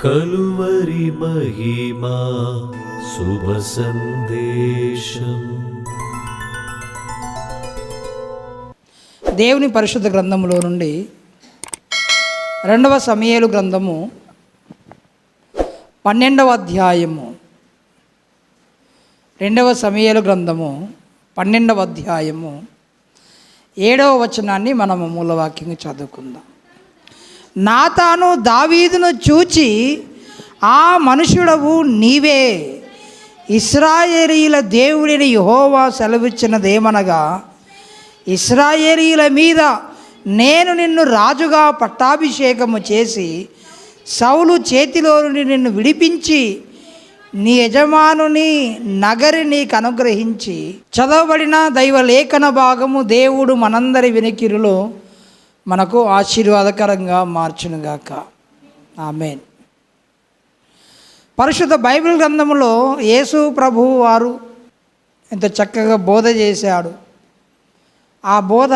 కలువరి మహిమా శుభ సందేశం. దేవుని పరిశుద్ధ గ్రంథములో నుండి రెండవ సమయలు గ్రంథము పన్నెండవ అధ్యాయము. రెండవ సమయలు గ్రంథము పన్నెండవ అధ్యాయము. ఏడవ వచనాన్ని మనము మూలవాక్యంగా చదువుకుందాం. నాతాను దావీదును చూచి ఆ మనుషుడవు నీవే. ఇస్రాయేలీల దేవుడిని యహోవా సెలవిచ్చినదేమనగా ఇస్రాయేలీల మీద నేను నిన్ను రాజుగా పట్టాభిషేకము చేసి సౌలు చేతిలో నుండి నిన్ను విడిపించి నీ యజమానుని నగరి నీకు అనుగ్రహించి చదవబడిన దైవ లేఖన భాగము దేవుడు మనందరి వినికిరిలో మనకు ఆశీర్వాదకరంగా మార్చునుగాక. ఆమెన్. పరిశుద్ధ బైబిల్ గ్రంథంలో యేసు ప్రభువు వారు ఎంత చక్కగా బోధ చేశాడు. ఆ బోధ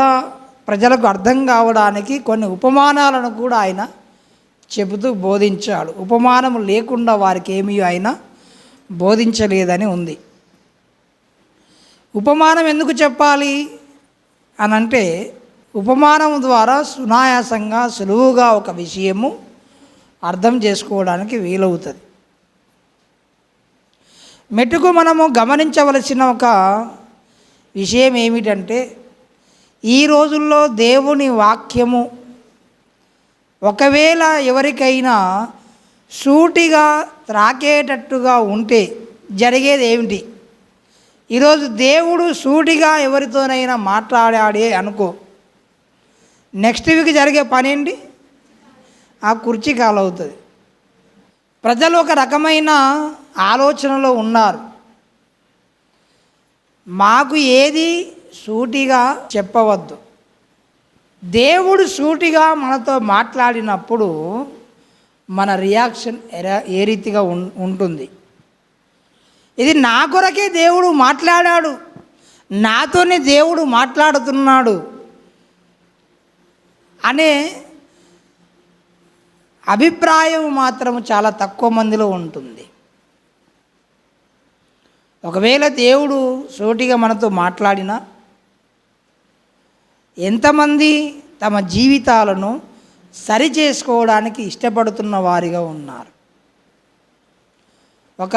ప్రజలకు అర్థం కావడానికి కొన్ని ఉపమానాలను కూడా ఆయన చెబుతూ బోధించాడు. ఉపమానం లేకుండా వారికి ఏమీ ఆయన బోధించలేదని ఉంది. ఉపమానం ఎందుకు చెప్పాలి? అని అంటే ఉపమానం ద్వారా సునాయాసంగా సులువుగా ఒక విషయము అర్థం చేసుకోవడానికి వీలవుతుంది. మెటుకు మనము గమనించవలసిన ఒక విషయం ఏమిటంటే ఈ రోజుల్లో దేవుని వాక్యము ఒకవేళ ఎవరికైనా సూటిగా త్రాకేటట్టుగా ఉంటే జరిగేది ఏమిటి? ఈరోజు దేవుడు సూటిగా ఎవరితోనైనా మాట్లాడాడే అనుకో నెక్స్ట్ వీక్ జరిగే పని ఏంటి ఆ కుర్చీ కాలవుతుంది ప్రజలు ఒక రకమైన ఆలోచనలో ఉన్నారు. మాకు ఏది సూటిగా చెప్పవద్దు. దేవుడు సూటిగా మనతో మాట్లాడినప్పుడు మన రియాక్షన్ ఏ రీతిగా ఉం ఉంటుంది. ఇది నా కొరకే దేవుడు మాట్లాడాడు. నాతోనే దేవుడు మాట్లాడుతున్నాడు. అనే అభిప్రాయం మాత్రం చాలా తక్కువ మందిలో ఉంటుంది. ఒకవేళ దేవుడు సోటిగా మనతో మాట్లాడినా ఎంతమంది తమ జీవితాలను సరి చేసుకోవడానికి ఇష్టపడుతున్న వారిగా ఉన్నారు. ఒక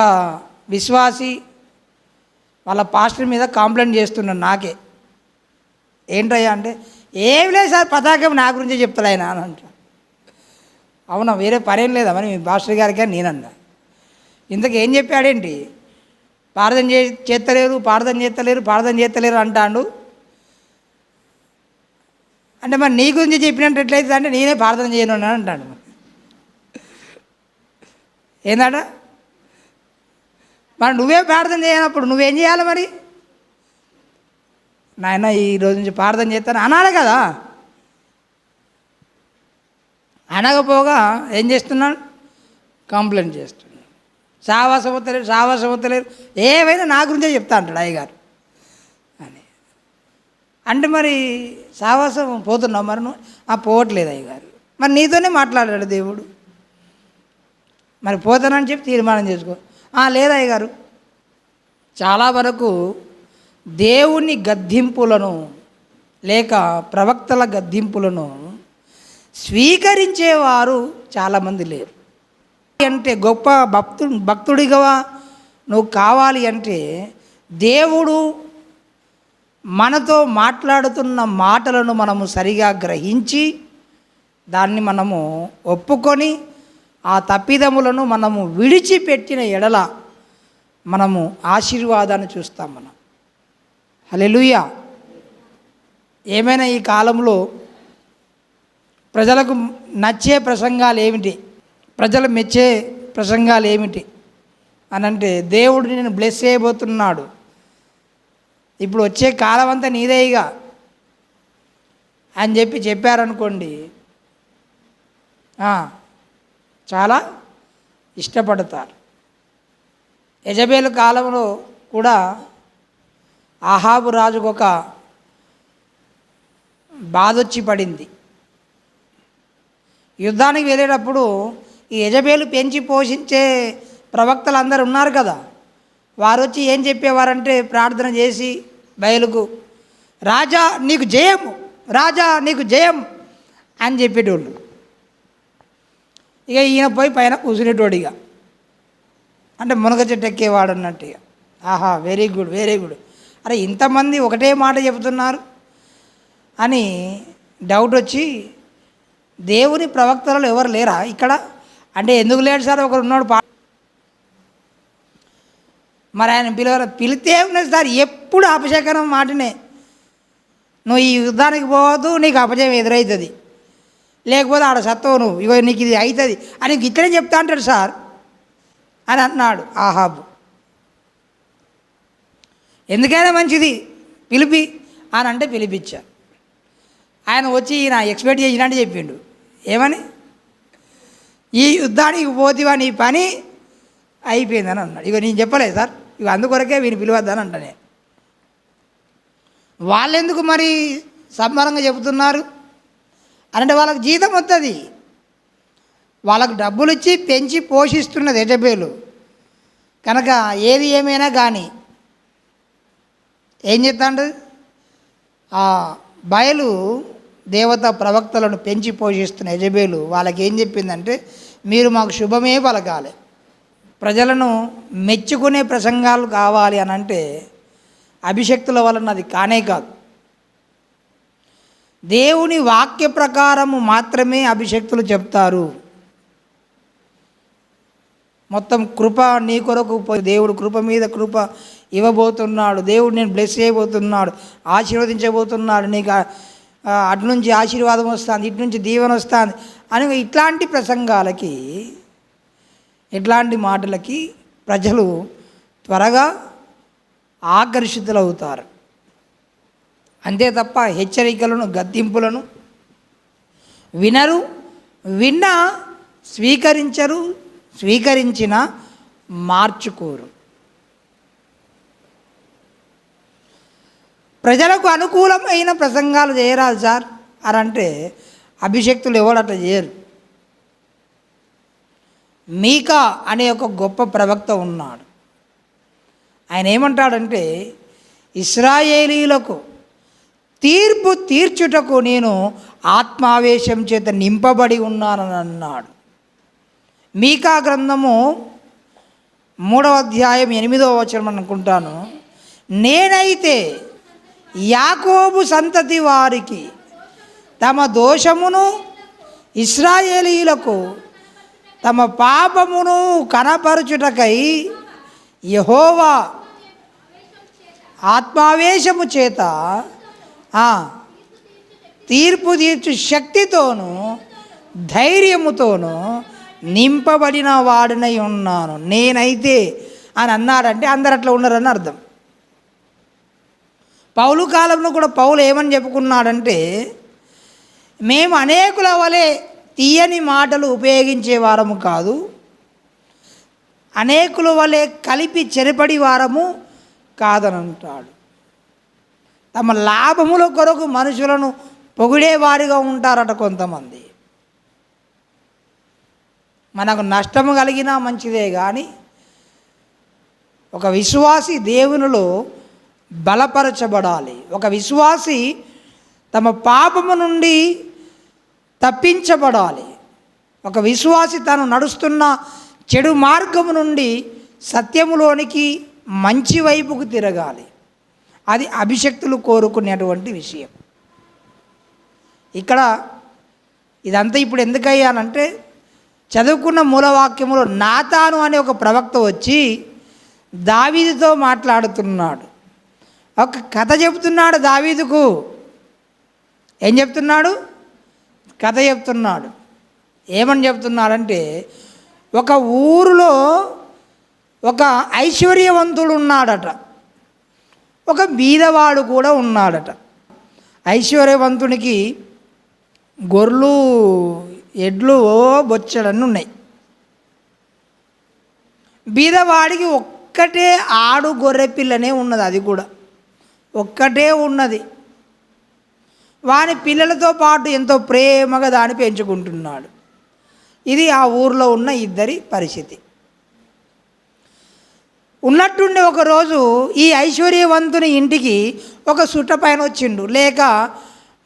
విశ్వాసి వాళ్ళ పాస్టర్ మీద కంప్లైంట్ చేస్తున్నాడు నాకే. ఏంటయ్యా అంటే ఏం లేదు సార్ పతాకం నా గురించే చెప్తాడు ఆయన అని అవునా వేరే పనేం లేదా మరి? మీ భాస్టర్ గారికి నేనన్నా ఇంతకు ఏం చెప్పాడేంటి? ప్రార్థన చే చేస్తలేరు ప్రార్థన చేస్తలేరు ప్రార్థన చేస్తలేరు అంటాడు. అంటే మరి నీ గురించి చెప్పినట్టు ఎట్లయితే అంటే నేనే ప్రార్థన చేయను అని అంటాడు ఏందట? మరి నువ్వే ప్రార్థన చేయనప్పుడు నువ్వేం చేయాలి మరి? నాయన ఈ రోజు నుంచి ప్రార్థన చేస్తాను. అనాలి కదా. అనకపోగా ఏం చేస్తున్నాడు? కంప్లైంట్ చేస్తున్నాడు. సావాసపోతలేరు సావాసపోతలేరు ఏమైనా ఏవైనా నా గురించే చెప్తా అంటాడు అయ్యగారు. అని. అంటే మరి సావాసం పోతున్నావు మరి నువ్వు? ఆ పోవట్లేదు అయ్యగారు. మరి నీతోనే మాట్లాడాడు దేవుడు. మరి పోతానని చెప్పి తీర్మానం చేసుకో. లేదు అయ్యగారు. చాలా వరకు దేవుని గద్దింపులను లేక ప్రవక్తల గద్దింపులను స్వీకరించేవారు చాలామంది లేరు. అంటే గొప్ప భక్తు భక్తుడిగా నువ్వు కావాలి అంటే దేవుడు మనతో మాట్లాడుతున్న మాటలను మనము సరిగా గ్రహించి దాన్ని మనము ఒప్పుకొని ఆ తప్పిదములను మనము విడిచిపెట్టిన ఎడల మనము ఆశీర్వాదాన్ని చూస్తాం మనం. హలెలుయా ఏమైనా ఈ కాలంలో ప్రజలకు నచ్చే ప్రసంగాలు ఏమిటి? ప్రజలు మెచ్చే ప్రసంగాలు ఏమిటి? అని అంటే దేవుడు నేను బ్లెస్ చేయబోతున్నాడు. ఇప్పుడు వచ్చే కాలం అంతా నీదేయిగా అని చెప్పి చెప్పారనుకోండి. చాలా ఇష్టపడతారు. యజబేలు కాలంలో కూడా ఆహాబు రాజుకు ఒక బాధొచ్చి పడింది. యుద్ధానికి వెళ్ళేటప్పుడు ఈ యజబేలు పెంచి పోషించే ప్రవక్తలు అందరు ఉన్నారు కదా. వారు వచ్చి ఏం చెప్పేవారంటే ప్రార్థన చేసి బయలుకు రాజా నీకు జయము రాజా నీకు జయం అని చెప్పేటోళ్ళు. ఇక ఈయన పోయి పైన కూర్చునేటోడు ఇక. అంటే మునగ చెట్టు ఎక్కేవాడు అన్నట్టు ఇక. ఆహా వెరీ గుడ్ వెరీ గుడ్ అరే ఇంతమంది ఒకటే మాట చెబుతున్నారు అని డౌట్ వచ్చి దేవుని ప్రవక్తలలో ఎవరు లేరా ఇక్కడ? అంటే ఎందుకు లేడు సార్? ఒకరు ఉన్నాడు పా మరి ఆయన పిలవ పిలితే ఉన్నది సార్? ఎప్పుడు అపశకనం మాటనే. నువ్వు ఈ యుద్ధానికి పోవద్దు నీకు అపజయం ఎదురవుతుంది లేకపోతే ఆడ సత్వం నువ్వు. ఇగో నీకు ఇది అవుతుంది అని ఇట్లనే చెప్తా అంటాడు సార్. అని అన్నాడు ఆహాబు. ఎందుకైనా మంచిది. పిలిపి అని అంటే పిలిపించా. ఆయన వచ్చి ఈయన ఎక్స్పెక్ట్ చేసినట్టు చెప్పిండు. ఏమని? ఈ యుద్ధానికి పోతివా నీ పని? అయిపోయిందని అన్నాడు. ఇక నేను చెప్పలేదు సార్. ఇక అందుకొరకే వీని పిలవద్దని అంటనే వాళ్ళెందుకు మరి సంబరంగా చెబుతున్నారు? అంటే వాళ్ళకి జీతం వస్తుంది వాళ్ళకు డబ్బులు ఇచ్చి పెంచి పోషిస్తున్నది ఎటబేలు. కనుక ఏది ఏమైనా కానీ ఏం చేస్తాడు? ఆ బయలు దేవత ప్రవక్తలను పెంచి పోషిస్తున్న యజబేలు వాళ్ళకి ఏం చెప్పిందంటే మీరు మాకు శుభమే పలకాలి. ప్రజలను మెచ్చుకునే ప్రసంగాలు కావాలి అని అంటే అభిషక్తుల వలన అది కానే కాదు. దేవుని వాక్య ప్రకారము మాత్రమే అభిషక్తులు చెప్తారు. మొత్తం కృప నీ కొరకు పోయి దేవుడు కృప మీద కృప ఇవ్వబోతున్నాడు. దేవుడు నేను బ్లెస్ చేయబోతున్నాడు. ఆశీర్వదించబోతున్నాడు. నీకు అటు నుంచి ఆశీర్వాదం వస్తుంది ఇటు నుంచి దీవెన వస్తుంది అని ఇట్లాంటి ప్రసంగాలకి ఇట్లాంటి మాటలకి ప్రజలు త్వరగా ఆకర్షితులవుతారు. అంతే తప్ప హెచ్చరికలను గద్దింపులను వినరు విన్న స్వీకరించరు స్వీకరించిన మార్చుకోరు. ప్రజలకు అనుకూలమైన ప్రసంగాలు చేయరాదు సార్ అని అంటే అభిషక్తులు ఎవడట చేయరు. మీకా అనే ఒక గొప్ప ప్రవక్త ఉన్నాడు. ఆయన ఏమంటాడంటే ఇస్రాయేలీలకు తీర్పు తీర్చుటకు నేను ఆత్మావేశం చేత నింపబడి ఉన్నానని అన్నాడు. మీకా గ్రంథము మూడవ అధ్యాయం ఎనిమిదవ వచనం అనుకుంటాను. నేనైతే యాకోబు సంతతి వారికి తమ దోషమును ఇస్రాయేలీలకు తమ పాపమును కనపరచుటకై యహోవా ఆత్మావేశము చేత తీర్పు తీర్చు శక్తితోనూ ధైర్యముతోనూ నింపబడిన వాడినై ఉన్నాను. నేనైతే అని అన్నాడంటే అందరు అట్లా ఉన్నారని అర్థం. పౌలు కాలంలో కూడా పౌలు ఏమని చెప్పుకున్నాడంటే మేము అనేకుల వలె తీయని మాటలు ఉపయోగించే వారము కాదు అనేకుల వలె కలిపి చెరపడి వారము కాదని అంటాడు తమ లాభముల కొరకు మనుషులను పొగిడేవారిగా ఉంటారట కొంతమంది. మనకు నష్టము కలిగినా మంచిదే కానీ ఒక విశ్వాసి దేవునిలో బలపరచబడాలి. ఒక విశ్వాసి తమ పాపము నుండి తప్పించబడాలి. ఒక విశ్వాసి తాను నడుస్తున్న చెడు మార్గము నుండి సత్యములోనికి మంచి వైపుకు తిరగాలి. అది అభిషక్తులు కోరుకునేటువంటి విషయం. ఇక్కడ ఇదంతా ఇప్పుడు ఎందుకయ్యానంటే చదువుకున్న మూలవాక్యములో నాతాను అనే ఒక ప్రవక్త వచ్చి దావీదితో మాట్లాడుతున్నాడు. ఒక కథ చెబుతున్నాడు దావీదుకు. ఏం చెప్తున్నాడు? కథ చెప్తున్నాడు. ఏమని చెప్తున్నాడంటే ఒక ఊరిలో ఒక ఐశ్వర్యవంతుడు ఉన్నాడట ఒక బీదవాడు కూడా ఉన్నాడట. ఐశ్వర్యవంతునికి గొర్రెలు ఎడ్లు ఓ బొచ్చడన్ని ఉన్నాయి. బీదవాడికి ఒక్కటే ఆడు గొర్రె పిల్లనే ఉన్నది అది కూడా. ఒక్కటే ఉన్నది. వాని పిల్లలతో పాటు ఎంతో ప్రేమగా దాన్ని పెంచుకుంటున్నాడు. ఇది ఆ ఊర్లో ఉన్న ఇద్దరి పరిస్థితి. ఉన్నట్టుండి ఒకరోజు ఈ ఐశ్వర్యవంతుని ఇంటికి ఒక సుట్టపైన వచ్చిండు లేక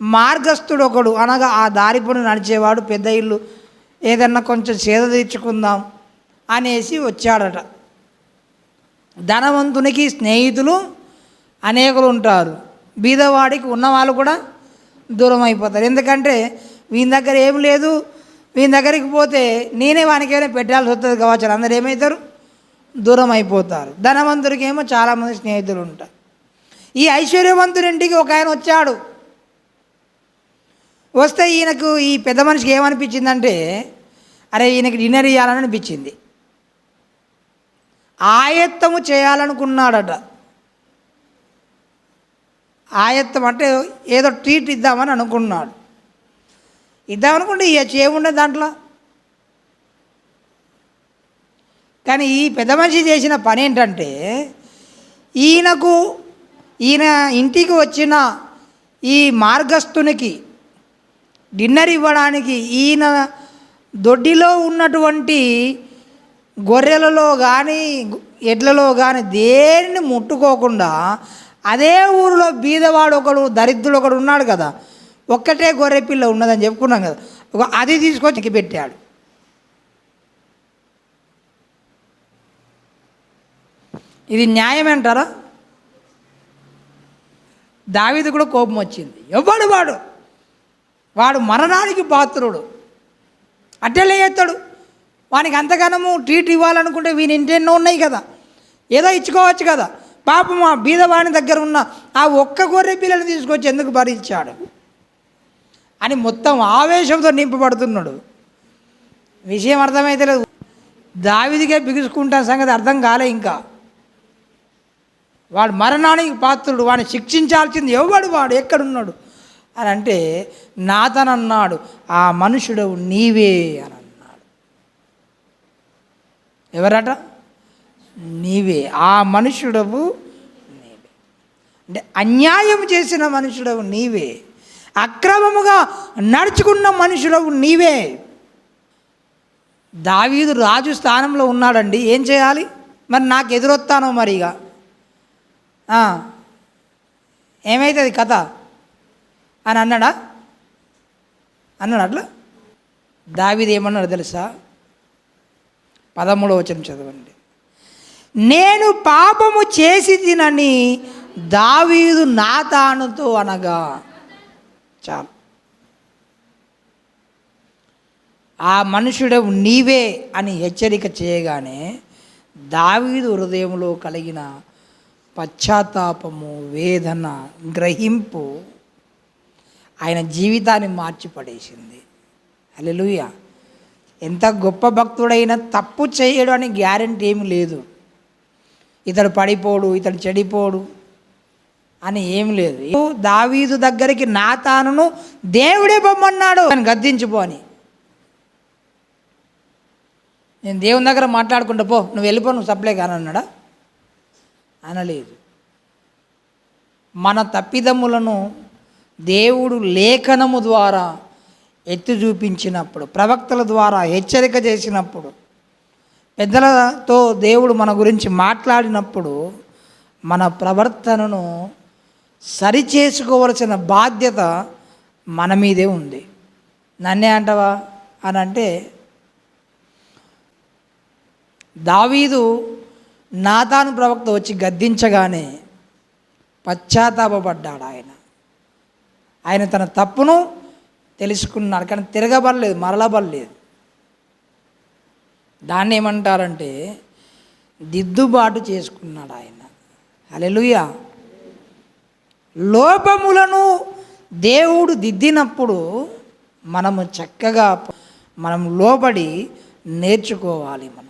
మార్గస్థుడు ఒకడు అనగా ఆ దారిపడి నడిచేవాడు పెద్ద ఇల్లు. ఏదన్నా కొంచెం సేద తీర్చుకుందాం అనేసి వచ్చాడట. ధనవంతునికి స్నేహితులు అనేకులు ఉంటారు. బీదవాడికి ఉన్నవాళ్ళు కూడా దూరం అయిపోతారు ఎందుకంటే వీని దగ్గర ఏం లేదు. వీని దగ్గరికి పోతే నేనే వానికైనా పెట్టాల్సి వస్తుంది కావచ్చు. అందరు ఏమవుతారు? దూరం అయిపోతారు ధనవంతుడికి ఏమో చాలామంది స్నేహితులు ఉంటారు. ఈ ఐశ్వర్యవంతుడి ఇంటికి ఒక ఆయన వచ్చాడు. వస్తే ఈయనకు ఈ పెద్ద మనిషికి ఏమనిపించిందంటే అరే ఈయనకి డిన్నర్ ఇవ్వాలని అనిపించింది. ఆయత్తము చేయాలనుకున్నాడట. ఆయత్తం అంటే ఏదో ట్రీట్ ఇద్దామని అనుకున్నాడు. ఇద్దామనుకుంటే ఇవ్వచ్చు చేయముండే దాంట్లో. కానీ ఈ పెద్ద మనిషి చేసిన పని ఏంటంటే ఈయనకు ఈయన ఇంటికి వచ్చిన ఈ మార్గస్థునికి డిన్నర్ ఇవ్వడానికి ఈయన దొడ్డిలో ఉన్నటువంటి గొర్రెలలో కానీ ఎడ్లలో కానీ దేనిని ముట్టుకోకుండా అదే ఊరిలో బీదవాడు ఒకడు దరిద్రుడు ఒకడు ఉన్నాడు కదా. ఒక్కటే గొర్రె పిల్ల ఉన్నదని చెప్పుకున్నాం కదా. ఒక అది తీసుకొచ్చి పెట్టాడు. ఇది న్యాయం అంటారా? దావీదు కూడా కోపం వచ్చింది. ఎవడు వాడు? వాడు మరణానికి పాత్రుడు. అట్టెలే ఎత్తాడు. వానికి అంతగానము ట్రీట్ ఇవ్వాలనుకుంటే వీని ఇంటెన్నో ఉన్నాయి కదా. ఏదో ఇచ్చుకోవచ్చు కదా. పాపం ఆ బీదవాణి దగ్గర ఉన్న ఆ ఒక్క గొర్రె పిల్లని తీసుకొచ్చి ఎందుకు భరించాడు? అని మొత్తం ఆవేశంతో నింపబడుతున్నాడు. విషయం అర్థమైతే లేదు. దావిదిగా బిగుసుకుంటాన సంగతి అర్థం కాలే ఇంకా. వాడు మరణానికి పాత్రుడు వాడిని శిక్షించాల్సింది ఎవడు? వాడు ఎక్కడున్నాడు? అని అంటే నాతనన్నాడు ఆ మనుషుడు నీవే అని అన్నాడు. ఎవరట? నీవే. ఆ మనుషుడవు నీవే. అంటే అన్యాయం చేసిన మనుషుడవు నీవే. అక్రమముగా నడుచుకున్న మనుషుడవు నీవే. దావీదు రాజు స్థానంలో ఉన్నాడండి. ఏం చేయాలి? మరి నాకు ఎదురొత్తానో మరి ఇక ఏమవుతుంది కథ? అని అన్నాడా? అన్నాడు అట్లా? దావీదు ఏమన్నాడు తెలుసా? పదమూడవ వచనం చదవండి. నేను పాపము చేసి తినని దావీదు నాతానుతో అనగా చాలు. ఆ మనుషుడు నీవే అని హెచ్చరిక చేయగానే దావీదు హృదయంలో కలిగిన పశ్చాత్తాపము వేదన గ్రహింపు ఆయన జీవితాన్ని మార్చిపడేసింది. అలెలుయ ఎంత గొప్ప భక్తుడైనా తప్పు చేయడం అని గ్యారంటీ ఏమి లేదు. ఇతడు పడిపోడు ఇతడు చెడిపోడు అని ఏం లేదు. దావీదు దగ్గరికి నాతానును దేవుడే పొమ్మన్నాడు. అని గద్దించిపో అని. నేను దేవుని దగ్గర మాట్లాడుకుంటా పో నువ్వు వెళ్ళిపో నువ్వు సప్లై కానన్నాడా అనలేదు. మన తప్పిదములను దేవుడు లేఖనము ద్వారా ఎత్తి చూపించినప్పుడు ప్రవక్తల ద్వారా హెచ్చరిక చేసినప్పుడు పెద్దలతో దేవుడు మన గురించి మాట్లాడినప్పుడు మన ప్రవర్తనను సరిచేసుకోవలసిన బాధ్యత మన మీదే ఉంది. నన్నే అంటవా? అని అంటే దావీదు నాతాను ప్రవక్త వచ్చి గద్దించగానే పశ్చాత్తాపడ్డాడు ఆయన. ఆయన తన తప్పును తెలుసుకున్నాడు కానీ తిరగబడలేదు మరలబడలేదు. దాన్ని ఏమంటారంటే దిద్దుబాటు చేసుకున్నాడు ఆయన. హల్లెలూయా. లోపములను దేవుడు దిద్దినప్పుడు మనము చక్కగా మనం లోబడి నేర్చుకోవాలి మనం.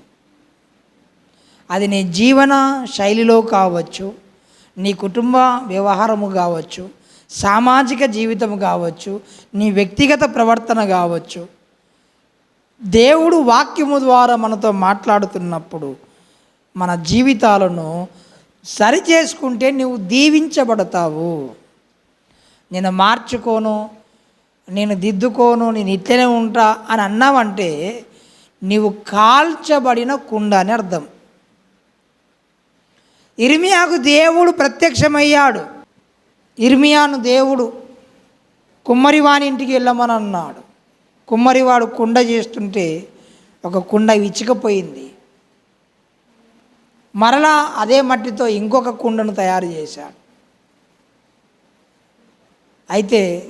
అది నీ జీవన శైలిలో కావచ్చు నీ కుటుంబ వ్యవహారము కావచ్చు సామాజిక జీవితం కావచ్చు నీ వ్యక్తిగత ప్రవర్తన కావచ్చు దేవుడు వాక్యము ద్వారా మనతో మాట్లాడుతున్నప్పుడు మన జీవితాలను సరి చేసుకుంటే నువ్వు దీవించబడతావు. నేను మార్చుకోను నేను దిద్దుకోను నేను ఇట్లనే ఉంటా అని అన్నావంటే నీవు కాల్చబడిన కుండ అని అర్థం. ఇర్మియాకు దేవుడు ప్రత్యక్షమయ్యాడు. ఇర్మియాను దేవుడు కుమ్మరివాని ఇంటికి వెళ్ళమని అన్నాడు. కుమ్మరివాడు కుండ చేస్తుంటే ఒక కుండ విచ్చికపోయింది. మరలా అదే మట్టితో ఇంకొక కుండను తయారు చేశాడు. అయితే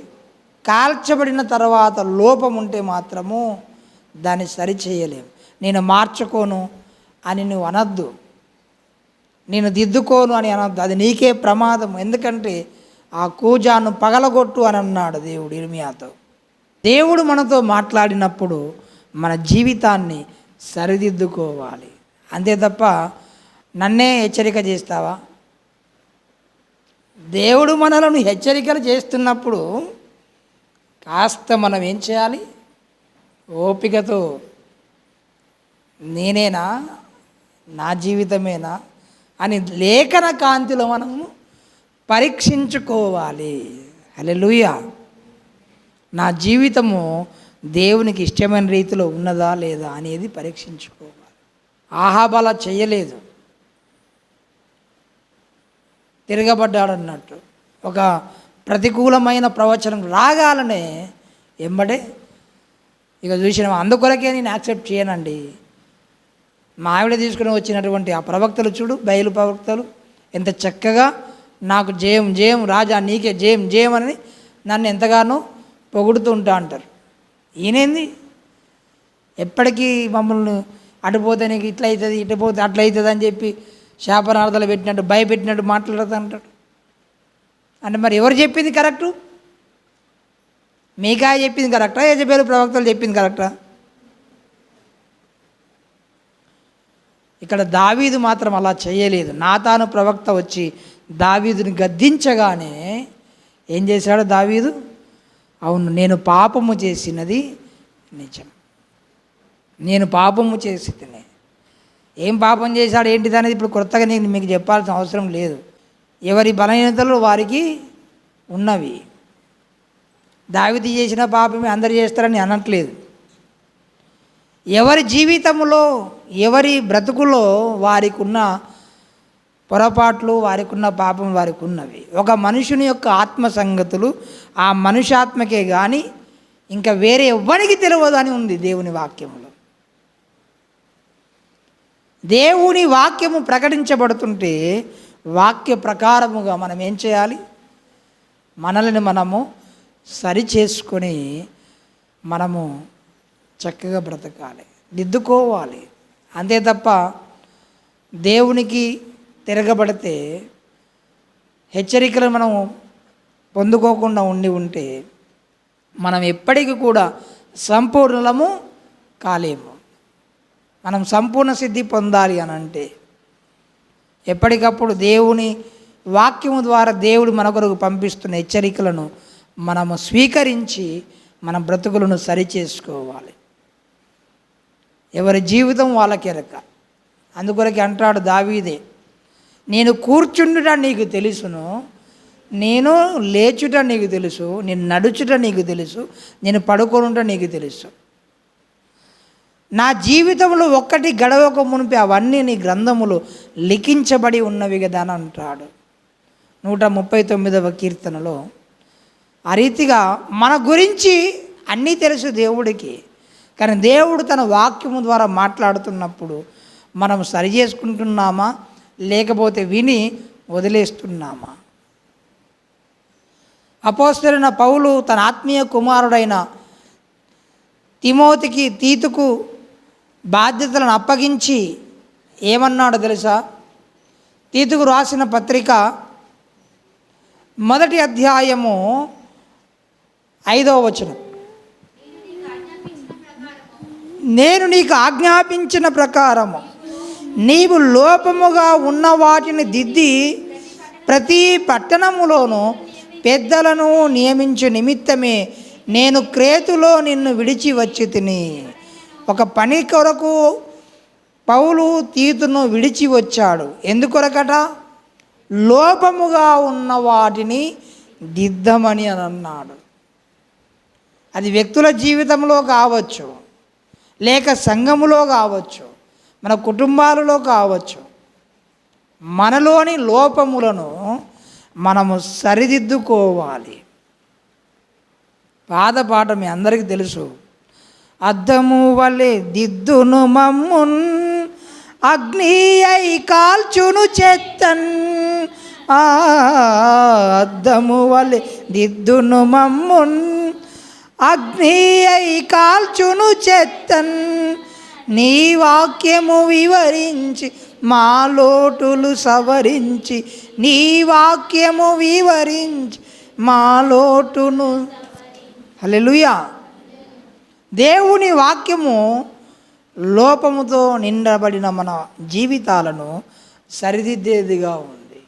కాల్చబడిన తర్వాత లోపం ఉంటే మాత్రము దాన్ని సరిచేయలేము. నేను మార్చుకోను అని నువ్వు అనద్దు. నేను దిద్దుకోను అని అనద్దు. అది నీకే ప్రమాదం ఎందుకంటే ఆ కూజాను పగలగొట్టు అని అన్నాడు దేవుడు ఇర్మియాతో. దేవుడు మనతో మాట్లాడినప్పుడు మన జీవితాన్ని సరిదిద్దుకోవాలి. అంతే తప్ప నన్నే హెచ్చరిక చేస్తావా? దేవుడు మనలను హెచ్చరికలు చేస్తున్నప్పుడు కాస్త మనం ఏం చేయాలి? ఓపికతో నేనేనా? నా జీవితమేనా? అని లేఖన కాంతిలో మనము పరీక్షించుకోవాలి. అలెలుయా నా జీవితము దేవునికి ఇష్టమైన రీతిలో ఉన్నదా లేదా అనేది పరీక్షించుకోవాలి. ఆహాబల చేయలేదు. తిరగబడ్డాడు అన్నట్టు ఒక ప్రతికూలమైన ప్రవచనం రాగాలనే ఎంబడే ఇక చూసిన అందుకొరకే నేను యాక్సెప్ట్ చేయనండి. మా ఆవిడ తీసుకుని వచ్చినటువంటి ఆ ప్రవక్తలు చూడు బయలు ప్రవక్తలు ఎంత చక్కగా నాకు జయం జయం రాజా నీకే జయం జయం అని నన్ను ఎంతగానో పొగుడుతూ ఉంటా అంటారు. ఈయనేంది? ఎప్పటికీ మమ్మల్ని అటుపోతే నీకు ఇట్లా అవుతుంది ఇటు పోతే అట్లా అవుతుంది అని చెప్పి శాపనార్థాలు పెట్టినట్టు భయపెట్టినట్టు మాట్లాడుతూ అంటాడు. అంటే మరి ఎవరు చెప్పింది కరెక్టు? మీకా చెప్పింది కరెక్టా? యజబేలు ప్రవక్తలు చెప్పింది కరెక్టా? ఇక్కడ దావీదు మాత్రం అలా చేయలేదు. నాతాను ప్రవక్త వచ్చి దావీదుని గద్దించగానే ఏం చేశాడు దావీదు? అవును నేను పాపము చేసినది నిజం. నేను పాపము చేసి ఏం పాపం చేశాడు ఏంటిది అనేది ఇప్పుడు కొత్తగా నేను మీకు చెప్పాల్సిన అవసరం లేదు. ఎవరి బలహీనతలు వారికి ఉన్నవి. దావితి చేసిన పాపమే అందరు చేస్తారని అనట్లేదు. ఎవరి జీవితంలో ఎవరి బ్రతుకులో వారికి ఉన్న పొరపాట్లు వారికి ఉన్న పాపం వారికి ఉన్నవి ఒక మనుషుని యొక్క ఆత్మ సంగతులు ఆ మనుషాత్మకే కానీ ఇంకా వేరే ఎవ్వరికి తెలియదు అని ఉంది దేవుని వాక్యంలో దేవుని వాక్యము ప్రకటించబడుతుంటే వాక్య ప్రకారముగా మనం ఏం చేయాలి? మనల్ని మనము సరి చేసుకొని మనము చక్కగా బ్రతకాలి. దిద్దుకోవాలి. అంతే తప్ప దేవునికి తిరగబడితే హెచ్చరికలు మనం పొందుకోకుండా ఉండి ఉంటే మనం ఎప్పటికీ కూడా సంపూర్ణలము కాలేము. మనం సంపూర్ణ సిద్ధి పొందాలి అని అంటే ఎప్పటికప్పుడు దేవుని వాక్యము ద్వారా దేవుడు మన కొరకు పంపిస్తున్న హెచ్చరికలను మనము స్వీకరించి మన బ్రతుకులను సరిచేసుకోవాలి ఎవరి జీవితం వాళ్ళకెరక అందుకొరకే అంటాడు దావీదే నేను కూర్చుండుట నీకు తెలుసును నేను లేచుట నీకు తెలుసు నేను నడుచుట నీకు తెలుసు నేను పడుకోనుట నీకు తెలుసు. నా జీవితంలో ఒక్కటి గడవక మునిపి అవన్నీ నీ గ్రంథములు లిఖించబడి ఉన్నవి కదా అని అంటాడు. నూట ముప్పై తొమ్మిదవ కీర్తనలో ఆ రీతిగా మన గురించి అన్నీ తెలుసు దేవుడికి కానీ దేవుడు తన వాక్యము ద్వారా మాట్లాడుతున్నప్పుడు మనం సరి చేసుకుంటున్నామా? లేకపోతే విని వదిలేస్తున్నామా? అపోస్తలైన పౌలు తన ఆత్మీయ కుమారుడైన తిమోతికి తీతుకు బాధ్యతలను అప్పగించి ఏమన్నాడో తెలుసా? తీతుకు రాసిన పత్రిక మొదటి అధ్యాయము ఐదవ వచనం. నేను నీకు ఆజ్ఞాపించిన ప్రకారము నీవు లోపముగా ఉన్న వాటిని దిద్ది ప్రతి పట్టణములోనూ పెద్దలను నియమించు నిమిత్తమే నేను క్రేతులో నిన్ను విడిచి వచ్చి తిని ఒక పని కొరకు పౌలు తీతును విడిచి వచ్చాడు. ఎందుకొరకట? లోపముగా ఉన్న వాటిని దిద్దమని అని అన్నాడు. అది వ్యక్తుల జీవితంలో కావచ్చు లేక సంఘములో కావచ్చు మన కుటుంబాలలో కావచ్చు. మనలోని లోపములను మనము సరిదిద్దుకోవాలి. పాత మీ అందరికీ తెలుసు. అద్దము వలె దిద్దును మమ్మున్ అగ్ని అయి కాల్చును చెత్తన్. ఆ, అద్దము వలె దిద్దును మమ్మున్ అగ్ని అయి కాల్చును చెత్తన్. నీ వాక్యము వివరించి మా లోటులు సవరించి నీ వాక్యము వివరించి మా లోటును హలెలుయా దేవుని వాక్యము లోపముతో నిండబడిన మన జీవితాలను సరిదిద్దేదిగా ఉంది.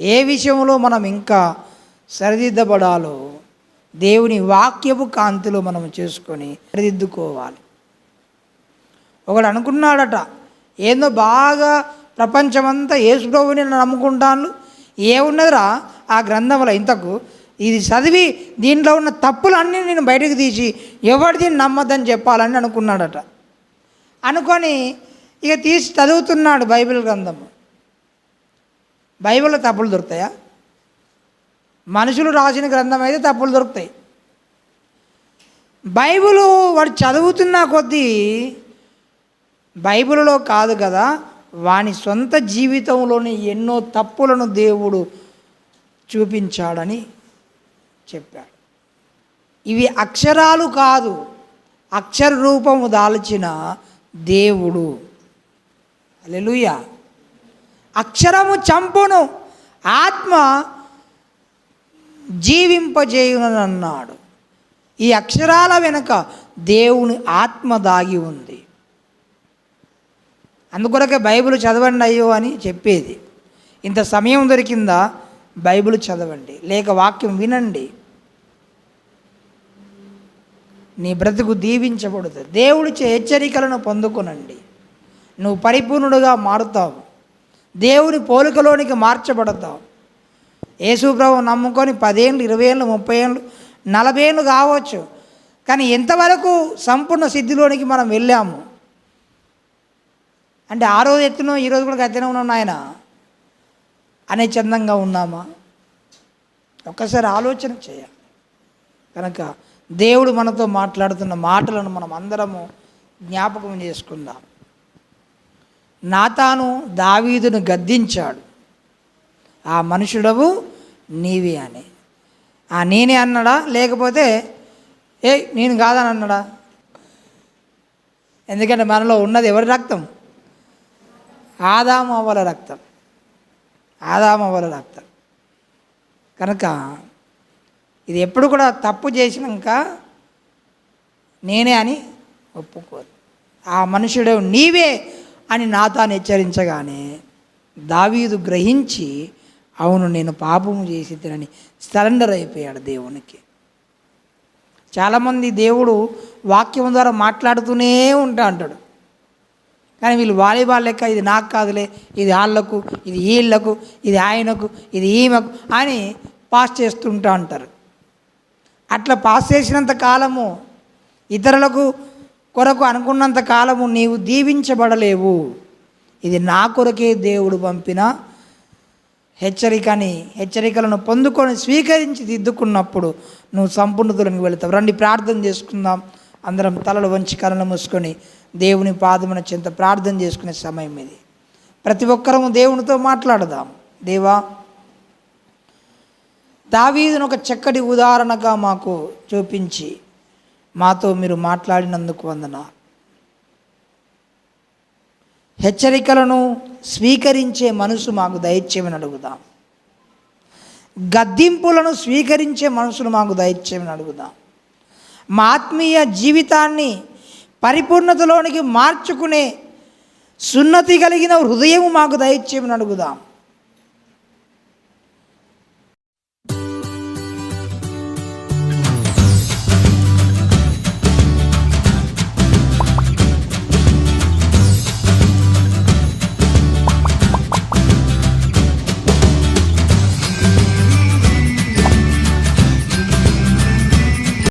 ఏ విషయంలో మనం ఇంకా సరిదిద్దబడాలో దేవుని వాక్యపు కాంతిలో మనం చేసుకొని సరిదిద్దుకోవాలి. ఒకడు అనుకున్నాడట ఏందో బాగా ప్రపంచమంతా యేసుప్రభుని నమ్ముకుంటాను ఏమున్నదిరా ఆ గ్రంథంలో ఇంతకు? ఇది చదివి దీంట్లో ఉన్న తప్పులన్నీ నేను బయటకు తీసి ఎవరు దీన్ని నమ్మద్దని చెప్పాలని అనుకున్నాడట. అనుకొని ఇక తీసి చదువుతున్నాడు బైబిల్ గ్రంథం. బైబిల్లో తప్పులు దొరుకుతాయా? మనుషులు రాసిన గ్రంథం అయితే తప్పులు దొరుకుతాయి. బైబిలు వాడు చదువుతున్న కొద్దీ బైబిల్లో కాదు కదా వాని సొంత జీవితంలోని ఎన్నో తప్పులను దేవుడు చూపించాడని చెప్పాడు. ఇవి అక్షరాలు కాదు అక్షర రూపము దాల్చిన దేవుడు. అలెలుయ అక్షరము చంపును ఆత్మ జీవింపజేయునన్నాడు ఈ అక్షరాల వెనుక దేవుని ఆత్మ దాగి ఉంది. అందుకొరకే బైబిల్ చదవండి అయ్యో అని చెప్పేది. ఇంత సమయం దొరికిందా? బైబిల్ చదవండి లేక వాక్యం వినండి. నీ బ్రతుకు దీవించబడదు దేవుడిచే హెచ్చరికలను పొందుకునండి. నువ్వు పరిపూర్ణుడుగా మారుతావు. దేవుని పోలికలోనికి మార్చబడతావు. యేసుప్రభు నమ్ముకొని పదేళ్ళు ఇరవై ఏళ్ళు ముప్పై ఏళ్ళు నలభై ఏళ్ళు కావచ్చు. కానీ ఎంతవరకు సంపూర్ణ సిద్ధిలోనికి మనం వెళ్ళాము? అంటే ఆ రోజు ఎత్తునో ఈరోజు కూడా గతిన ఉన్నాం నాయన. అనే చందంగా ఉన్నామా? ఒక్కసారి ఆలోచన చేయాలి. కనుక దేవుడు మనతో మాట్లాడుతున్న మాటలను మనం అందరము జ్ఞాపకం చేసుకుందాం. నాతాను దావీదును గద్దించాడు. ఆ మనుషుడవు నీవి అని. ఆ నేనే అన్నాడా? లేకపోతే ఏ నేను కాదని అన్నాడా? ఎందుకంటే మనలో ఉన్నది ఎవరి రక్తం? ఆదాము రక్తం. ఆదాము రక్తం. కనుక ఇది ఎప్పుడు కూడా తప్పు చేసినాక నేనే అని ఒప్పుకోరు. ఆ మనుషుడు నీవే అని నాతాను హెచ్చరించగానే దావీదు గ్రహించి అవును నేను పాపము చేసి తినని సరెండర్ అయిపోయాడు దేవునికి. చాలామంది దేవుడు వాక్యం ద్వారా మాట్లాడుతూనే ఉంటా అంటాడు. కానీ వీళ్ళు వాలీబాల్ లెక్క ఇది నాకు కాదులే ఇది వాళ్ళకు ఇది వీళ్ళకు ఇది ఆయనకు ఇది ఈమెకు అని పాస్ చేస్తుంటా అంటారు అట్లా పాస్ చేసినంత కాలము ఇతరులకు కొరకు అనుకున్నంత కాలము నీవు దీవించబడలేవు. ఇది నా కొరకే దేవుడు పంపిన హెచ్చరికని హెచ్చరికలను పొందుకొని స్వీకరించి దిద్దుకున్నప్పుడు నువ్వు సంపూర్ణతలకు వెళతావు. రండి ప్రార్థన చేసుకుందాం. అందరం తలలు వంచి కళ్ళను మూసుకొని దేవుని పాదమున చింత ప్రార్థన చేసుకునే సమయం ఇది. ప్రతి ఒక్కరము దేవునితో మాట్లాడదాం. దేవా దావీదును ఒక చక్కటి ఉదాహరణగా మాకు చూపించి మాతో మీరు మాట్లాడినందుకు వందన. హెచ్చరికలను స్వీకరించే మనసు మాకు దయచేయమని అడుగుదాం. గద్దింపులను స్వీకరించే మనసును మాకు దయచేయమని అడుగుదాం. మా ఆత్మీయ జీవితాన్ని పరిపూర్ణతలోనికి మార్చుకునే సున్నతి కలిగిన హృదయం మాకు దయచేయమని అడుగుదాం.